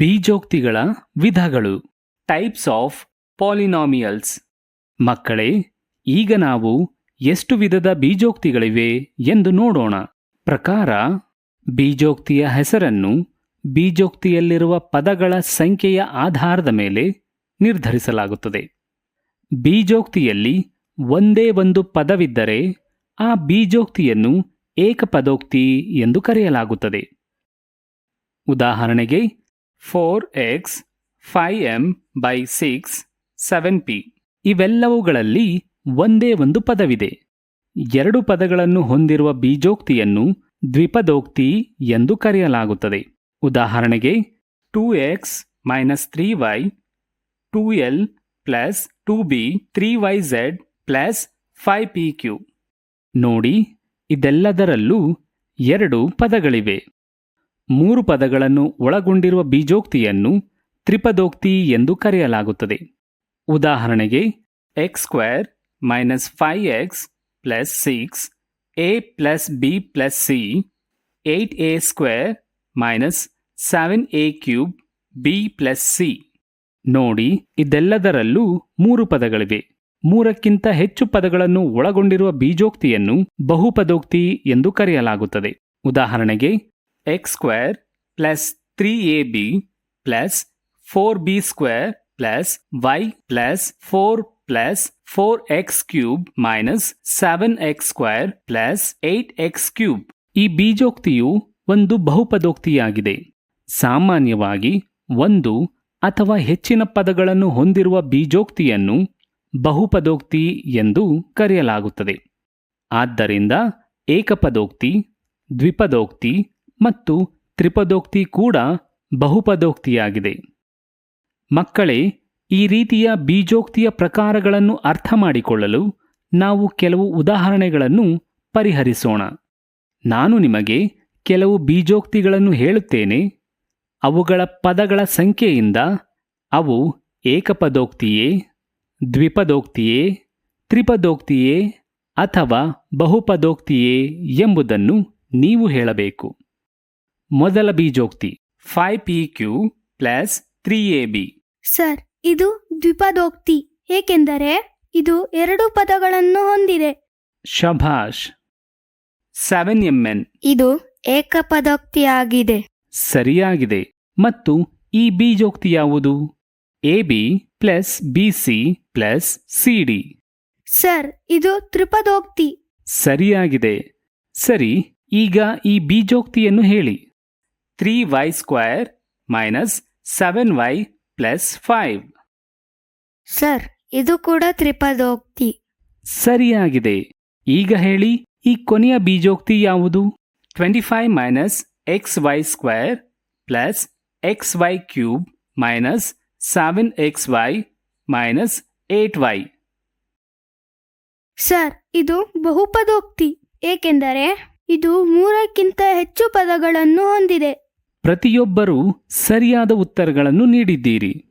ಬೀಜೋಕ್ತಿಗಳ ವಿಧಗಳು. Types of polynomials ಮಕ್ಕಳೇ, ಈಗ ನಾವು ಎಷ್ಟು ವಿಧದ ಬೀಜೋಕ್ತಿಗಳಿವೆ ಎಂದು ನೋಡೋಣ. ಪ್ರಕಾರ, ಬೀಜೋಕ್ತಿಯ ಹೆಸರನ್ನು ಬೀಜೋಕ್ತಿಯಲ್ಲಿರುವ ಪದಗಳ ಸಂಖ್ಯೆಯ ಆಧಾರದ ಮೇಲೆ ನಿರ್ಧರಿಸಲಾಗುತ್ತದೆ. ಬೀಜೋಕ್ತಿಯಲ್ಲಿ ಒಂದೇ ಒಂದು ಪದವಿದ್ದರೆ ಆ ಬೀಜೋಕ್ತಿಯನ್ನು ಏಕಪದೋಕ್ತಿ ಎಂದು ಕರೆಯಲಾಗುತ್ತದೆ. ಉದಾಹರಣೆಗೆ four five m by six seven p ಇವೆಲ್ಲವುಗಳಲ್ಲಿ ಒಂದೇ ಒಂದು ಪದವಿದೆ. ಎರಡು ಪದಗಳನ್ನು ಹೊಂದಿರುವ ಬೀಜೋಕ್ತಿಯನ್ನು ದ್ವಿಪದೋಕ್ತಿ ಎಂದು ಕರೆಯಲಾಗುತ್ತದೆ. ಉದಾಹರಣೆಗೆ two x minus three y two l plus two b three y z plus five p q ನೋಡಿ, ಇದೆಲ್ಲದರಲ್ಲೂ ಎರಡು ಪದಗಳಿವೆ. ಮೂರು ಪದಗಳನ್ನು ಒಳಗೊಂಡಿರುವ ಬೀಜೋಕ್ತಿಯನ್ನು ತ್ರಿಪದೋಕ್ತಿ ಎಂದು ಕರೆಯಲಾಗುತ್ತದೆ. ಉದಾಹರಣೆಗೆ x square minus five x plus six a plus b plus c eight a square minus seven a cube b plus c ನೋಡಿ, ಇದೆಲ್ಲದರಲ್ಲೂ ಮೂರು ಪದಗಳಿವೆ. ಮೂರಕ್ಕಿಂತ ಹೆಚ್ಚು ಪದಗಳನ್ನು ಒಳಗೊಂಡಿರುವ ಬೀಜೋಕ್ತಿಯನ್ನು ಬಹುಪದೋಕ್ತಿ ಎಂದು ಕರೆಯಲಾಗುತ್ತದೆ. ಉದಾಹರಣೆಗೆ x square plus three a b plus plus b plus plus y plus four plus four x cube minus seven x square plus eight x cube ಈ ಬೀಜೋಕ್ತಿಯು ಒಂದು ಬಹುಪದೋಕ್ತಿಯಾಗಿದೆ. ಸಾಮಾನ್ಯವಾಗಿ ಒಂದು ಅಥವಾ ಹೆಚ್ಚಿನ ಪದಗಳನ್ನು ಹೊಂದಿರುವ ಬೀಜೋಕ್ತಿಯನ್ನು ಬಹುಪದೋಕ್ತಿ ಎಂದು ಕರೆಯಲಾಗುತ್ತದೆ. ಆದ್ದರಿಂದ ಏಕಪದೋಕ್ತಿ, ದ್ವಿಪದೋಕ್ತಿ ಮತ್ತು ತ್ರಿಪದೋಕ್ತಿ ಕೂಡ ಬಹುಪದೋಕ್ತಿಯಾಗಿದೆ. ಮಕ್ಕಳೇ, ಈ ರೀತಿಯ ಬೀಜೋಕ್ತಿಯ ಪ್ರಕಾರಗಳನ್ನು ಅರ್ಥ ಮಾಡಿಕೊಳ್ಳಲು ನಾವು ಕೆಲವು ಉದಾಹರಣೆಗಳನ್ನು ಪರಿಹರಿಸೋಣ. ನಾನು ನಿಮಗೆ ಕೆಲವು ಬೀಜೋಕ್ತಿಗಳನ್ನು ಹೇಳುತ್ತೇನೆ. ಅವುಗಳ ಪದಗಳ ಸಂಖ್ಯೆಯಿಂದ ಅವು ಏಕಪದೋಕ್ತಿಯೇ, ದ್ವಿಪದೋಕ್ತಿಯೇ, ತ್ರಿಪದೋಕ್ತಿಯೇ ಅಥವಾ ಬಹುಪದೋಕ್ತಿಯೇ ಎಂಬುದನ್ನು ನೀವು ಹೇಳಬೇಕು. ಮೊದಲ ಬೀಜೋಕ್ತಿ five p q plus three a b sir ಇದು ದ್ವಿಪದೋಕ್ತಿ. ಏಕೆಂದರೆ ಇದು ಎರಡು ಪದಗಳನ್ನು ಹೊಂದಿದೆ. ಶಭಾಷ್. ಸೆವೆನ್ ಎಂ ಎನ್ ಇದು ಏಕಪದೋಕ್ತಿಯಾಗಿದೆ. ಸರಿಯಾಗಿದೆ. ಮತ್ತು ಈ ಬೀಜೋಕ್ತಿ ಯಾವುದು? A b plus b c plus c d sir ಇದು ತ್ರಿಪದೋಕ್ತಿ. ಸರಿಯಾಗಿದೆ. ಸರಿ ಈಗ ಈ ಬೀಜೋಕ್ತಿಯನ್ನು ಹೇಳಿ. Three y square minus seven y plus five sir ಇದು ಕೂಡ ತ್ರಿಪದೋಕ್ತಿ. ಸರಿಯಾಗಿದೆ. ಈಗ ಹೇಳಿ ಈ ಕೊನೆಯ ಬೀಜೋಕ್ತಿ ಯಾವುದು? Twenty five minus x y square plus x y cube minus seven x y minus eight y sir ಇದು ಬಹುಪದೋಕ್ತಿ. ಏಕೆಂದರೆ ಇದು ಮೂರಕ್ಕಿಂತ ಹೆಚ್ಚು ಪದಗಳನ್ನು ಹೊಂದಿದೆ. ಪ್ರತಿಯೊಬ್ಬರೂ ಸರಿಯಾದ ಉತ್ತರಗಳನ್ನು ನೀಡಿದ್ದೀರಿ.